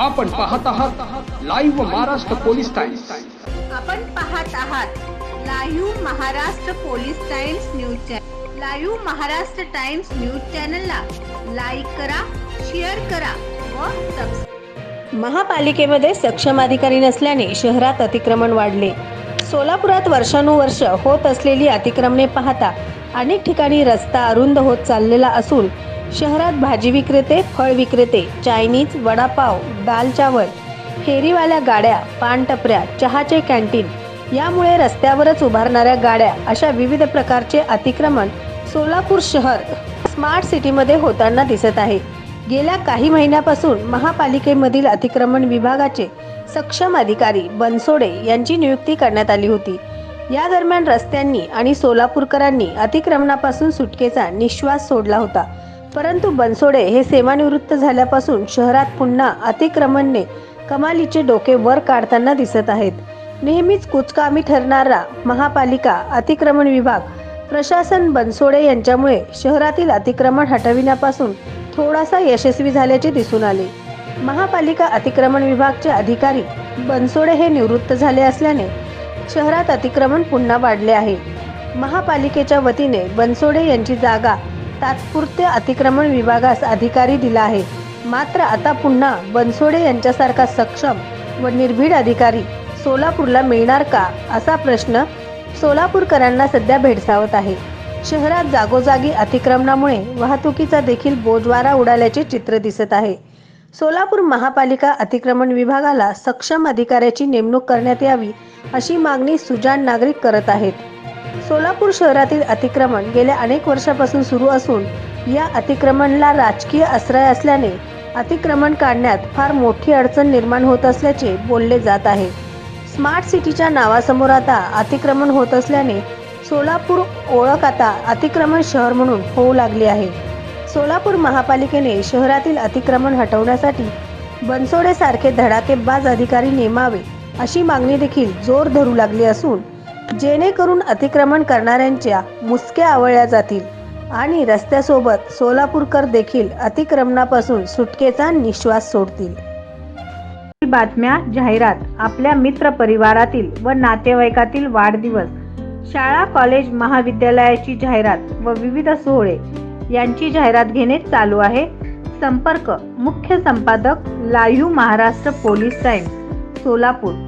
आपण पाहत आहात लाईव्ह महाराष्ट्र पोलीस टाइम्स आपण पाहत आहात live Maharashtra Police Times news channel live Maharashtra Times news चॅनलला लाईक करा शेअर करा व सबस्क्राईब महापालिकेमध्ये सक्षम अधिकारी नसल्याने शहरात अतिक्रमण वाढले. सोलापुरात वर्षानुवर्ष होत असलेली अतिक्रमणे पाहता अनेक ठिकाणी रस्ता अरुंद होत चाललेला असून शहरात भाजी विक्रेते फळ विक्रेते चायनीज वडापाव दाल चावल फेरीवाल्या गाड्या पानटपऱ्या चहाचे कॅन्टीन यामुळे रस्त्यावरच उभारणाऱ्या गाड्या अशा विविध प्रकारचे अतिक्रमण सोलापूर शहर स्मार्ट सिटीमध्ये होताना दिसत आहे. गेल्या काही महिन्यापासून महापालिकेमधील अतिक्रमण विभागाचे सक्षम अधिकारी बनसोडे यांची नियुक्ती करण्यात आली होती. या दरम्यान रस्त्यांनी आणि सोलापूरकरांनी अतिक्रमणापासून सुटकेचा निश्वास सोडला होता. परंतु बनसोडे हे सेवानिवृत्त झाल्यापासून शहरात पुन्हा अतिक्रमणने कमालीचे डोके वर काढताना दिसत आहेत. नेहमीच कुचकामी ठरणारा महापालिका अतिक्रमण विभाग प्रशासन बनसोडे यांच्यामुळे शहरातील अतिक्रमण हटविण्यापासून थोडासा यशस्वी झाल्याचे दिसून आले. महापालिका अतिक्रमण विभागचे अधिकारी बनसोडे हे निवृत्त झाले असल्याने शहरात अतिक्रमण पुन्हा वाढले आहे. महापालिकेच्या वतीने बनसोडे यांची जागा तात्पुरते अतिक्रमण विभागास अधिकारी दिला आहे. मात्र आता पुन्हा बनसोडे यांच्यासारखा सक्षम व निर्भीड अधिकारी सोलापूरला मिळणार का असा प्रश्न सोलापूरकरांना सध्या भेडसावत आहे. शहरात जागोजागी अतिक्रमणामुळे वाहतुकीचा देखील बोजवारा उडाल्याचे चित्र दिसत आहे. सोलापूर महापालिका अतिक्रमण विभागाला सक्षम अधिकाऱ्याची नेमणूक करण्यात यावी अशी मागणी सुजाण नागरिक करत आहेत. सोलापूर शहरातील अतिक्रमण गेल्या अनेक वर्षापासून सुरू असून या अतिक्रमणला राजकीय आश्रय असल्याने अतिक्रमण काढण्यात फार मोठी अडचण निर्माण होत असल्याचे बोलले जात आहे. स्मार्ट सिटीच्या नावासमोर आता अतिक्रमण होत असल्याने सोलापूर ओळख आता अतिक्रमण शहर म्हणून होऊ लागली आहे. सोलापूर महापालिकेने शहरातील अतिक्रमण हटवण्यासाठी बनसोडे सारखे धडाकेबाज अधिकारी नेमावे अशी मागणी देखील जोर धरू लागली असून जेणेकरून अतिक्रमण करणाऱ्यांच्या मुसक्या आवळल्या जातील आणि रस्त्यासोबत सोलापूरकर देखील अतिक्रमणापासून सुटकेचा निश्वास सोडतील. बातम्या जाहिरात आपल्या मित्र परिवारातील व नातेवाईकातील वाढदिवस शाळा कॉलेज महाविद्यालयाची जाहिरात व विविध सोहळे यांची जाहिरात घेणे चालू आहे. संपर्क मुख्य संपादक live Maharashtra Police Time Solapur.